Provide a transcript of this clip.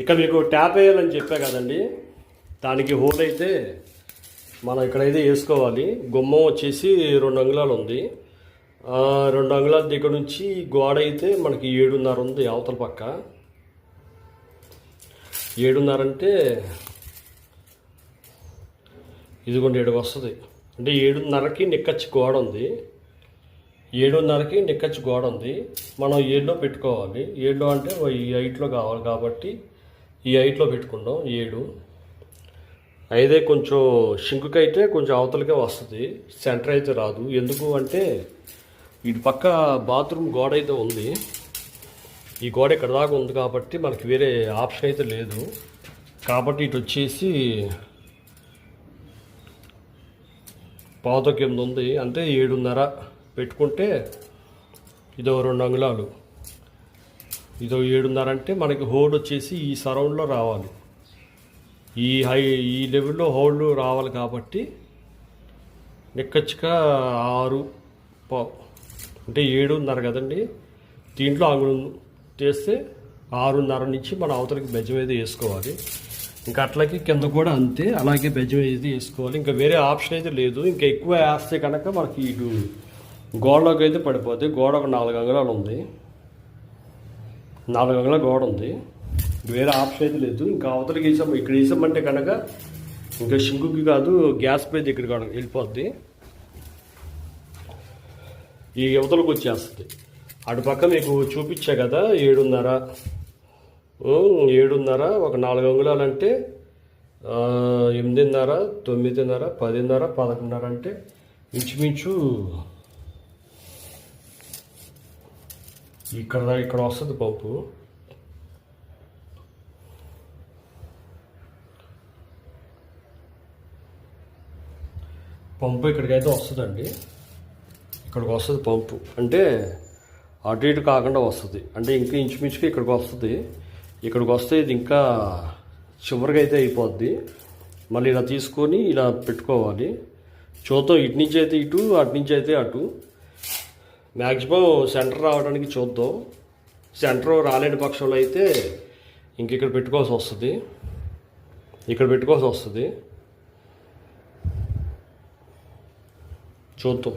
ఇక్కడ మీకు ట్యాప్ వేయాలని చెప్పా కదండి. దానికి హోల్ అయితే మనం ఇక్కడైతే వేసుకోవాలి. గుమ్మం వచ్చేసి రెండు అంగుళాలు ఉంది. రెండు అంగుళాల దగ్గర నుంచి గోడ అయితే మనకి ఏడున్నర ఉంది అవతల పక్క. ఏడున్నర అంటే ఇదిగోండి ఏడు వస్తుంది. అంటే ఏడున్నరకి నిక్కచ్చి గోడ ఉంది. ఏడున్నరకి నిక్కచ్చి గోడ ఉంది. మనం ఏడులో పెట్టుకోవాలి. ఏడులో అంటే ఈ హైట్లో కావాలి కాబట్టి ఈ హైట్లో పెట్టుకుందాం ఏడు. అయితే కొంచెం షింకుకి అయితే కొంచెం అవతలకే వస్తుంది సెంటర్ అయితే రాదు. ఎందుకు అంటే ఇటు పక్క బాత్రూమ్ గోడ అయితే ఉంది. ఈ గోడ ఇక్కడ దాకా ఉంది కాబట్టి మనకి వేరే ఆప్షన్ అయితే లేదు. కాబట్టి ఇటు వచ్చేసి పావుతొక్క ఎనిమిది ఉంది. అంటే ఏడున్నర పెట్టుకుంటే ఇదో రెండు అంగుళాలు. ఇదో ఏడున్నర అంటే మనకి హోల్డ్ వచ్చేసి ఈ సరౌండ్లో రావాలి. ఈ హై ఈ లెవెల్లో హోల్డ్ రావాలి కాబట్టి నిక్కచ్చిగా ఆరు పావు అంటే ఏడున్నర కదండి. దీంట్లో అంగుళం చేస్తే ఆరున్నర నుంచి మన అవతలకి బెజ్జం అయితే వేసుకోవాలి. ఇంకా అట్లాగే కింద కూడా అంతే అలాగే బెజ్జం అయితే వేసుకోవాలి. ఇంకా వేరే ఆప్షన్ అయితే లేదు. ఇంకా ఎక్కువ వేస్తే కనుక మనకి ఇటు గోడలోకి అయితే పడిపోద్ది. గోడ ఒక నాలుగు అంగుళాలు ఉంది. నాలుగు అంగుల గోడ ఉంది. వేరే ఆప్షన్ అయితే లేదు. ఇంకా అవతలకి వేసాము ఇక్కడ వేసామంటే కనుక ఇంకా షింకుకి కాదు గ్యాస్ పై దగ్గర కాడ వెళ్ళిపోద్ది. ఈ యువతలకు వచ్చేస్తుంది. అటు పక్క మీకు చూపించా కదా ఏడున్నర. ఏడున్నర ఒక నాలుగు అంగుళాలు అంటే ఎనిమిదిన్నర తొమ్మిదిన్నర పదిన్నర పదకొండున్నర అంటే ఇంచుమించు ఇక్కడ ఇక్కడ వస్తుంది పంపు పంపు ఇక్కడికైతే వస్తుందండి. ఇక్కడికి వస్తుంది పంపు. అంటే అటు ఇటు కాకుండా వస్తుంది. అంటే ఇంకా ఇంచుమించుకి ఇక్కడికి వస్తుంది. ఇక్కడికి వస్తే ఇది ఇంకా చివరిగా అయితే అయిపోద్ది. మళ్ళీ ఇలా తీసుకొని ఇలా పెట్టుకోవాలి. చూద్దాం ఇటు నుంచి అయితే ఇటు అటు నుంచి అయితే అటు. మ్యాక్సిమం సెంటర్ రావడానికి చూద్దాం. సెంటర్ రాలేని పక్షంలో అయితే ఇంక ఇక్కడ పెట్టుకోవాల్సి వస్తుంది. ఇక్కడ పెట్టుకోవాల్సి వస్తుంది. చూద్దాం.